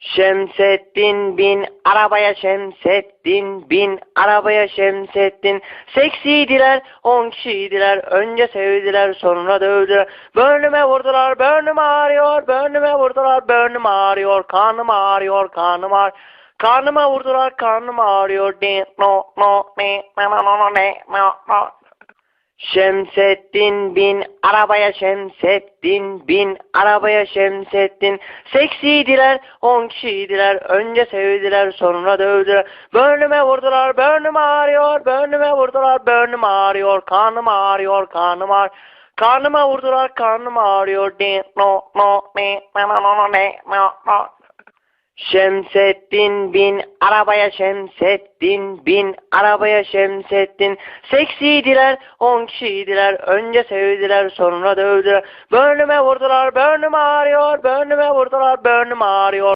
Şemsettin bin arabaya Şemsettin bin arabaya Şemsettin. Seksiydiler on kişiydiler önce sevdiler sonra dövdüler. Bönlüme vurdular bönlüm ağrıyor bönlüme vurdular bönlüm ağrıyor Karnım ağrıyor karnım ağrıyor. Karnıma vurdular karnım ağrıyor. Di, no, no, ni, no, no, no, ni, no, no. Şemsettin bin arabaya Şemsettin bin arabaya Şemsettin Seksiydiler on kişiydiler. Önce sevdiler sonra dövdüler. Bönlüme vurdular bönlüm ağrıyor bönlüme vurdular bönlüm ağrıyor Karnım ağrıyor karnım ağrıyor. Karnıma vurdular karnım ağrıyor Şemsettin bin arabaya Şemsettin bin arabaya Şemsettin Seksiydiler on kişiydiler. Önce sevdiler sonra dövdüler. Bönlüme vurdular bönlüm ağrıyor bönlüme vurdular bönlüm ağrıyor